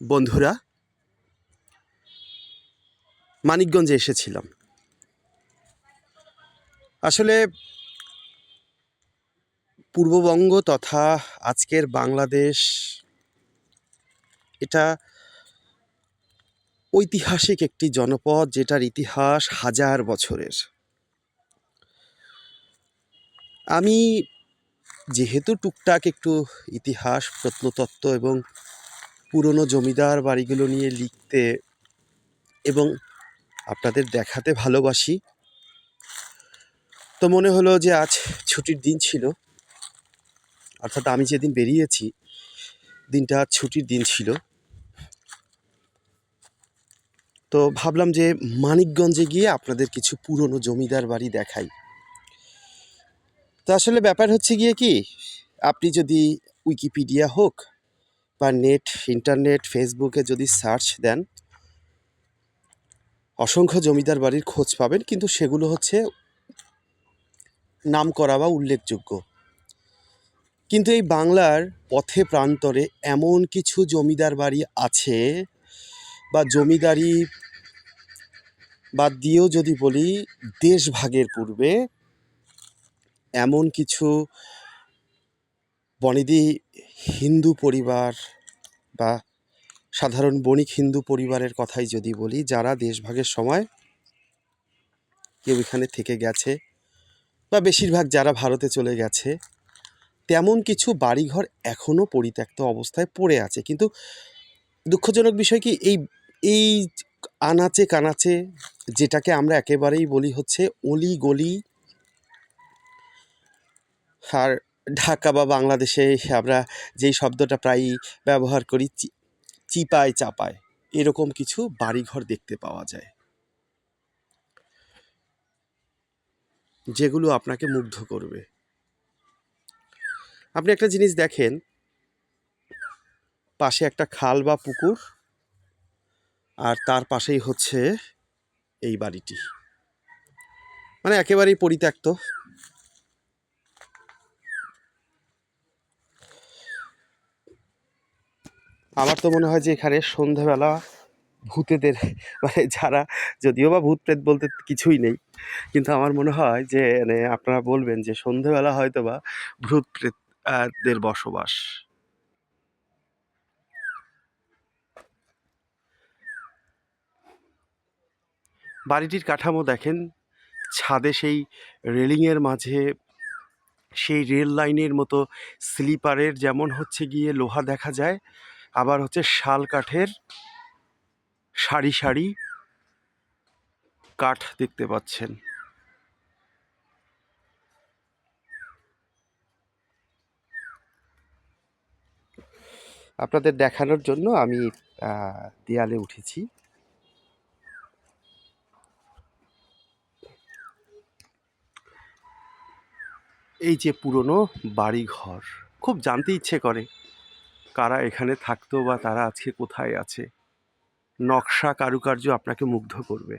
বন্ধুরা, মানিকগঞ্জে এসেছিলাম। আসলে পূর্ববঙ্গ তথা আজকের বাংলাদেশ, এটা ঐতিহাসিক একটি জনপদ যেটার ইতিহাস হাজার বছরের। আমি যেহেতু টুকটাক একটু ইতিহাস, প্রত্নতত্ত্ব এবং পুরনো জমিদার বাড়িগুলো নিয়ে লিখতে এবং আপনাদের দেখাতে ভালোবাসি। তো মনে হলো যে আজ ছুটির দিন ছিল। অর্থাৎ আমি যেদিন বেরিয়েছি, দিনটা আজ ছুটির দিন ছিল। তো ভাবলাম যে মানিকগঞ্জে গিয়ে আপনাদের কিছু পুরনো জমিদার বাড়ি দেখাই। তো আসলে ব্যাপার হচ্ছে গিয়ে কি, আপনি যদি উইকিপিডিয়া হোক বা নেট ইন্টারনেট ফেসবুকে যদি সার্চ দেন, অসংখ্য জমিদার বাড়ির খোঁজ পাবেন, কিন্তু সেগুলো হচ্ছে নাম করা বা উল্লেখযোগ্য। কিন্তু এই বাংলার পথে প্রান্তরে এমন কিছু জমিদার বাড়ি আছে বা জমিদারি বাদ দিয়েও যদি বলি, দেশভাগের পূর্বে এমন কিছু বনেদি হিন্দু পরিবার বা সাধারণ বণিক হিন্দু পরিবারের কথাই যদি বলি, যারা দেশভাগের সময় কেউ এখানে থেকে গেছে বা বেশিরভাগ যারা ভারতে চলে গেছে, তেমন কিছু বাড়িঘর এখনও পরিত্যক্ত অবস্থায় পড়ে আছে। কিন্তু দুঃখজনক বিষয় কি, এই এই আনাচে কানাচে যেটাকে আমরা একেবারেই বলি হচ্ছে অলি গলি আর ঢাকা বা বাংলাদেশে আমরা যেই শব্দটা প্রায়ই ব্যবহার করি চিপায় চাপায়, এরকম কিছু বাড়িঘর দেখতে পাওয়া যায়। যেগুলো আপনাকে মুগ্ধ করবে। আপনি একটা জিনিস দেখেন, পাশে একটা খাল বা পুকুর, আর তার পাশেই হচ্ছে এই বাড়িটি। মানে একেবারেই পরিত্যক্ত। আমার তো মনে হয় যে এখানে সন্ধেবেলা ভূতেদের মানে যারা যদিও বা ভূত প্রেত বলতে কিছুই নেই কিন্তু আমার মনে হয় যে মানে আপনারা বলবেন যে সন্ধেবেলা হয়তো বা ভূত প্রেত আহ, দের বসবাস। বাড়িটির কাঠামো দেখেন ছাদে সেই রেলিংয়ের মাঝে সেই রেল লাইনের মতো স্লিপারের যেমন হচ্ছে গিয়ে লোহা দেখা যায় আবার হচ্ছে শাল কাঠের সারি সারি কাঠ দেখতে পাচ্ছেন। আপনাদের দেখানোর জন্য আমি দেয়ালে উঠেছি। এই যে পুরনো বাড়িঘর, খুব জানতে ইচ্ছে করে। কারা এখানে থাকতো বা তারা আজকে কোথায় আছে? নকশা কারুকার্য আপনাকে মুগ্ধ করবে।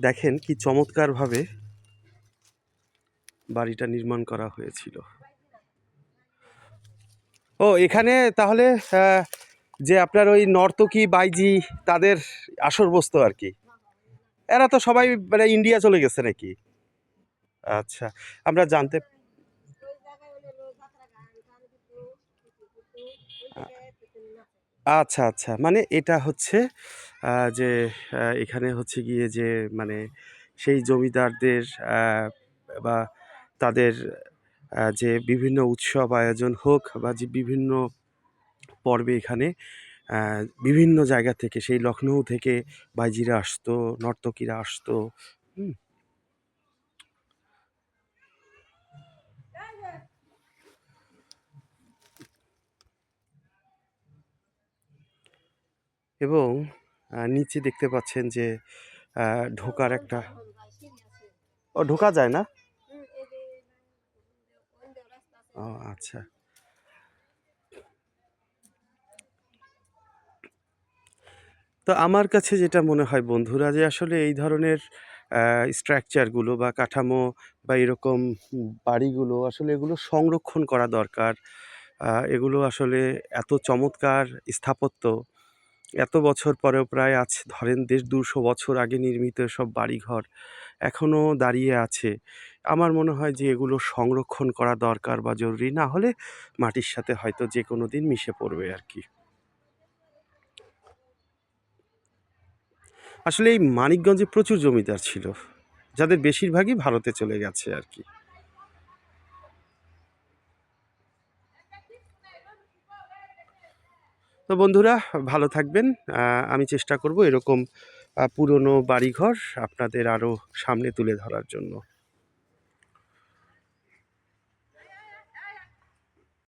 দেখেন কি চমৎকারভাবে বাড়িটা নির্মাণ করা হয়েছিল। ও, এখানে তাহলে যে আপনার ওই নর্তকী বাইজি তাদের আসর বসতো আর কি। এরা তো সবাই মানে ইন্ডিয়া চলে গেছে নাকি? আচ্ছা আমরা জানতে আচ্ছা আচ্ছা মানে এটা হচ্ছে যে এখানে হচ্ছে গিয়ে যে মানে সেই জমিদারদের বা তাদের যে বিভিন্ন উৎসব আয়োজন হোক বা যে বিভিন্ন পর্বে এখানে বিভিন্ন জায়গা থেকে, সেই লখনৌ থেকে বাইজিরা আসতো, নর্তকীরা আসতো এবং নিচে দেখতে পাচ্ছেন যে ঢোকার একটা ও, ঢোকা যায় না? ও আচ্ছা। তো আমার কাছে যেটা মনে হয় বন্ধুরা যে আসলে এই ধরনের স্ট্রাকচারগুলো বা কাঠামো বা এরকম বাড়িগুলো আসলে এগুলো সংরক্ষণ করা দরকার। এগুলো আসলে এত চমৎকার স্থাপত্য। এত বছর পরেও প্রায় আজ ধরেন দেড় দুশো বছর আগে নির্মিত সব বাড়িঘর। এখনও দাঁড়িয়ে আছে। আমার মনে হয় যে, এগুলো সংরক্ষণ করা দরকার বা জরুরি, না হলে মাটির সাথে হয়তো যে কোনো দিন মিশে পড়বে আর কি আসলে এই মানিকগঞ্জে প্রচুর জমিদার ছিল, যাদের বেশিরভাগই ভারতে চলে গেছে আর কি তো বন্ধুরা, ভালো থাকবেন। আমি চেষ্টা করব এরকম পুরনো বাড়িঘর আপনাদের আরও সামনে তুলে ধরার জন্য।